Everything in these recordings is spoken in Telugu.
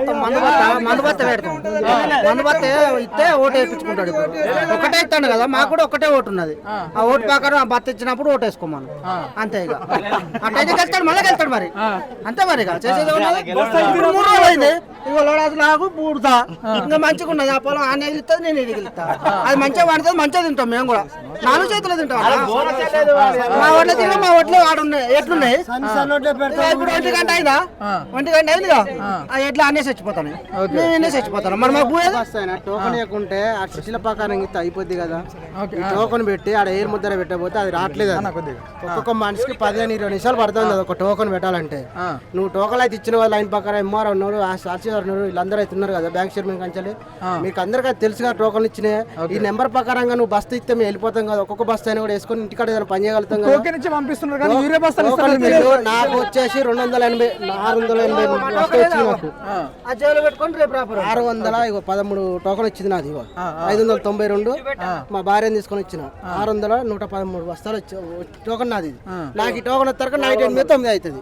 చేస్తాం మందు బత్త మందు బత్త పెడతాం. మందు బత్త ఇస్తే ఓటు వేయించుకుంటాడు ఇప్పుడు. ఒకటే ఇస్తాడు కదా మాకు కూడా ఒకటే ఓటు ఉన్నది. ఆ. ఓటు ప్రకారం ఆ బత్త ఇచ్చినప్పుడు ఓటు వేసుకోమను అంతే ఇక. అట్లయితే గెలుస్తాడు మళ్ళీ గెలుస్తాడు మరి. అంతే మరి ఇక. చేసేది మూడు రోజులు అయింది. లోడాది లాగు పూడుతా ఇంకా మంచిగా ఉన్నది. ఆ పొలం ఎగిలిస్తుంది నేను ఎగిలిస్తా అది మంచిగా పడుతుంది మంచిగా తింటాం మేము కూడా. నాలుగు చేతులు తింటాం అలా. మా ఒడ్లు తిన్నా మా ఒడ్లు ఆడున్నాయి ఎట్లున్నాయి? ఇప్పుడు ఒంటి గంట అయిందా? ఒంటి గంట అయిందిగా? ఆ. ఎట్లా అన్నీ చచ్చిపోతాను. మేము అన్నీ చచ్చిపోతాను. మరి మాకు? టోకన్ ఇవ్వకుంటే ఆ శిక్షల ప్రకారం ఇస్తే అయిపోద్ది కదా. టోకన్ పెట్టి ఆడ ఎయిర్ ముద్ర పెట్టకపోతే అది రావట్లేదు ఒక్కొక్క మనిషికి పదిహేను ఇరవై నిమిషాలు పడుతుంది అది ఒక టోకన్ పెట్టాలంటే. నువ్వు టోకన్ అయితే ఇచ్చిన వాళ్ళు లైన్ ప్రకారం ఎంఆర్ ఉన్నారు ఆ సాక్షి ఉన్నారు వీళ్ళందరూ అయితే ఉన్నారు కదా బ్యాంక్ చైర్మన్ కంచాలి. మీకు అందరికీ అది తెలుసు కదా టోకన్ ఇచ్చినాయి ఈ నెంబర్ ప్రకారంగా నువ్వు బస్సు ఇస్తే మేము వెళ్ళిపోతాం కదా. ఒక్కొక్క బస్సు అయినా కూడా వేసుకొని ఇంటికాడ ఏదైనా పని చేయగలుగుతాం కదా. టోకెన్ ఇచ్చి పంపిస్తున్నారు కానీ యూరియా బస్తాలు ఇస్తారు నాకు వచ్చేసి రెండు వందల ఎనభై ఆరు వందల ఎనభై బస్తా వచ్చింది నాకు ఆ. జైలు పెట్టుకొని రేపు రాపరు ఆరు వందల ఇగో పదమూడు టోకన్ వచ్చింది నాది ఇగో. ఐదు వందల తొంభై రెండు మా భార్యని తీసుకొని వచ్చిన. ఆరు వందల నూట పదమూడు బస్తాలు వచ్చి టోకన్ నాది ఇది. నాకు ఈ టోకన్ వచ్చాక నైట్ ఎనిమిది తొమ్మిది అవుతుంది.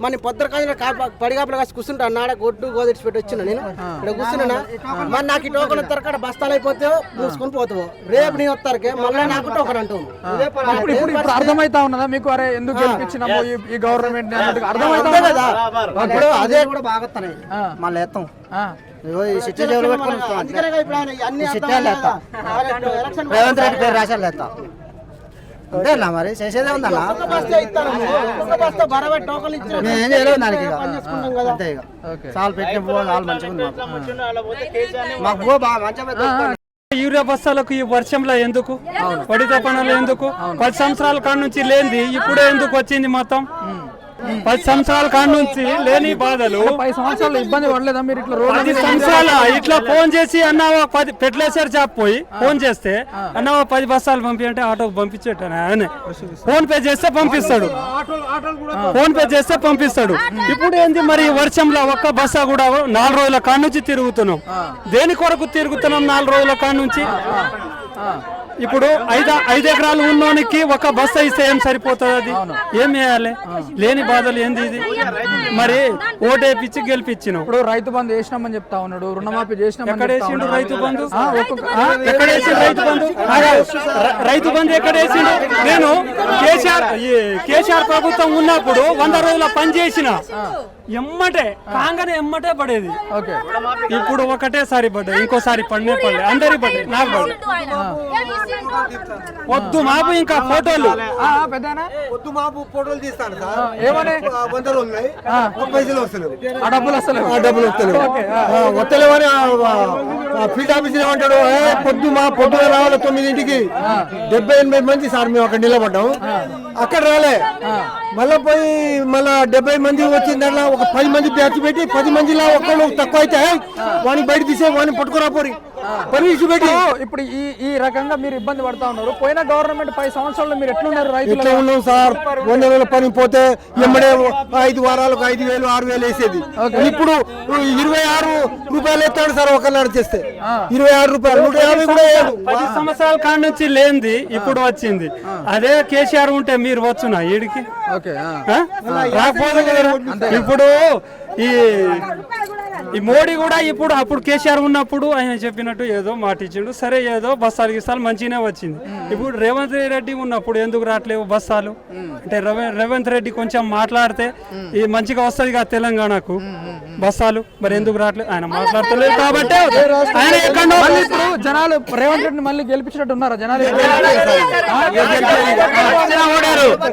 మన పొద్దున కాదు పడిగాపులు కాసి కూర్చుంటా. నాడ గొడ్డు గోదెడిచి పెట్టి వచ్చిన నేను. ఇక్కడ కూర్చున్నా మరి నాకు ఈ టోకన్ వచ్చాక బస్తాలు అయిపోతే మూసుకొని పోతావు. రేపు నీ వస్తారకే. మళ్ళీ ఇప్పుడు ఇప్పుడు ఇప్పుడు అర్థమైతా ఉన్నదా? మీకు అరే ఎందుకు గెలిపించినాము ఈ- ఈ గవర్నమెంట్ అర్థమైతా అంతే? కదా. ఇప్పుడు అదే కూడా బాగా వస్తున్నాయి. మళ్ళీ ఎత్తాం ఇగో ఈ సిట్టి జైలు పెట్టుకొని వస్తాం అంతే. అందుకనే ఇప్పుడు ఆయన అన్ని ఈ అర్థం సిట్టాలు ఎత్తా ఎలక్షన్ రేవంత్ రెడ్డి పేరు రాశారు ఎత్తా అంతేనా మరి? చేసేదే ఉందన్నా ఒక్క బస్తా ఇస్తాను. ఒక్క బస్తా బరాబర్ టోకన్ ఇచ్చిన మేము ఏం చేయలేము దానికి ఇక. పని చేసుకుంటాం కదా. అంతే ఇక. చాలు పెట్టిన పో చాలు మంచిగా ఉంది మాకు. మాకు పో బాగా మంచిగా పెట్టుకో. యూరియా బస్తాలకు ఈ వర్షంలో ఎందుకు? వడిత పనులు ఎందుకు? పది సంవత్సరాల కాడ నుంచి లేనిది ఇప్పుడే ఎందుకు వచ్చింది మొత్తం? పది సంవత్సరాల కాడ నుంచి లేని బాధలు. పది సంవత్సరాలు ఇబ్బంది పడలేదా మీరు ఇట్లా పది సంవత్సరాల ఇట్లా ఫోన్ చేసి అన్నావా పది ఫెర్టిలైజర్ షాప్ పోయి ఫోన్ చేస్తే అన్నావా పది బస్తాలు పంపి అంటే ఆటోకి పంపించేటాను ఆయనే ఫోన్ పే చేస్తే పంపిస్తాడు. ఫోన్ పే చేస్తే పంపిస్తాడు. ఇప్పుడు ఏంది మరి వర్షంలో ఒక్క బస్సా కూడా నాలుగు రోజుల కాడ నుంచి తిరుగుతున్నాం. దేని కొరకు తిరుగుతున్నాం నాలుగు రోజుల కాడ నుంచి? ఇప్పుడు ఐదు ఐదు ఎకరాలు ఉన్నోనికి ఒక బస్తా ఇస్తే ఏం సరిపోతుంది అది? ఏం వేయాలి లేని బాధలు ఏంది ఇది? మరి ఓటేపిచ్చి గెలిపించినాం ఇప్పుడు రైతు బంధు వేసినామని చెప్తా ఉన్నాడు రుణమాఫీ ఎక్కడ వేసిండు ఉన్నాడు. రైతు బంధు? ఎక్కడ వేసిండు రైతు బంధు? రైతు బంధు ఎక్కడ వేసిండు? నేను కేసీఆర్ ఈ కేసీఆర్ ప్రభుత్వం ఉన్నప్పుడు వంద రోజుల పని చేసిన. ఎమ్మటే కాంగనే ఎమ్మటే పడేది. ఓకే ఇప్పుడు ఒకటేసారి పడ్డాయి ఇంకోసారి పడినే పడలే. అందరి పడ్డాయి నాకు పడలే వద్దు మాపు ఇంకా ఫోటోలు. ఆ, ఆ, పెద్దనా? పొద్దు మాపు ఫోటోలు తీస్తాను సార్. ఏమని? పైసలు వస్తలేవు. ఆ డబ్బులు వస్తలేవు. ఆ డబ్బులు వస్తలేవు. ఓకే, ఆ. ఆ, వస్తలేవని ఫీల్డ్ ఆఫీస్ ఏమంటాడు? ఏ పొద్దు మా పొద్దున రావాలి తొమ్మిదింటికి డెబ్బై ఎనభై మంది సార్ మేము అక్కడ నిలబడ్డాం. అక్కడ రాలే. మళ్ళా పోయి మళ్ళా డెబ్బై మంది వచ్చిన దాంట్లో ఒక పది మంది బ్యాచ్ పెట్టి పది మందిలా ఒక్కళ్ళు తక్కువ అయితే వాడిని బయట తీసే వాడిని పట్టుకురా పోరి. పర్మిషన్ పెట్టి. ఇప్పుడు- ఈ ఈ రకంగా మీరు ఇబ్బంది పడతా ఉన్నారు. పోయిన గవర్నమెంట్ పది సంవత్సరాల్లో మీరు ఎట్లున్నారు రైతులు? ఉన్నాం సార్? వంద వేల పని పోతే ఎమ్మడే ఐదు వారాలకు ఐదు వేలు ఆరు వేలు వేసేది. ఇప్పుడు ఇరవై ఆరు రూపాయలు ఎత్తాడు సార్ ఒకళ్ళు చేస్తే. ఇరవై ఆరు రూపాయలు నూట యాభై కూడా పది సంవత్సరాల కాడ నుంచి లేనిది ఇప్పుడు వచ్చింది. అదే కేసీఆర్ ఉంటే మీరు వచ్చునా ఈడికి? కదా. ఇప్పుడు ఈ ఈ మోడీ కూడా ఇప్పుడు అప్పుడు కేసీఆర్ ఉన్నప్పుడు ఆయన చెప్పినట్టు ఏదో మాట ఇచ్చిండు. సరే ఏదో బస్సాలు గిస్తాలు మంచిగానే వచ్చింది. ఇప్పుడు రేవంత్ రెడ్డి ఉన్నప్పుడు ఎందుకు రావట్లేవు బస్సాలు? అంటే రవే- రేవంత్ రెడ్డి కొంచెం మాట్లాడితే ఈ మంచిగా వస్తుంది కదా తెలంగాణకు. బస్సాలు మరి ఎందుకు రావట్లేదు ఆయన మాట్లాడతలేదు కాబట్టి ఆయన ఎక్కడో ఇప్పుడు జనాలు రేవంత్ రెడ్డిని మళ్ళీ గెలిపించినట్టు ఉన్నారా? జనాలు